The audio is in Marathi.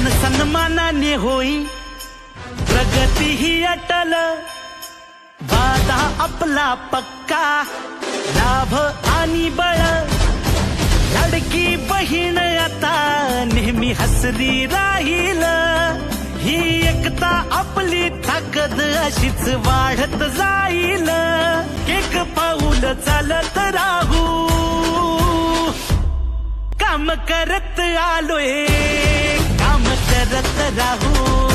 मान सन्मानाने होई. प्रगती ही अटल. वादा आपला पक्का. लाभ आणि बळ. लडकी बहीण आता नेहमी हसरी राहील. ही एकता आपली ताकद अशीच वाढत जाईल. एक पाऊल चालत राहू. काम करत आलोय. काम करत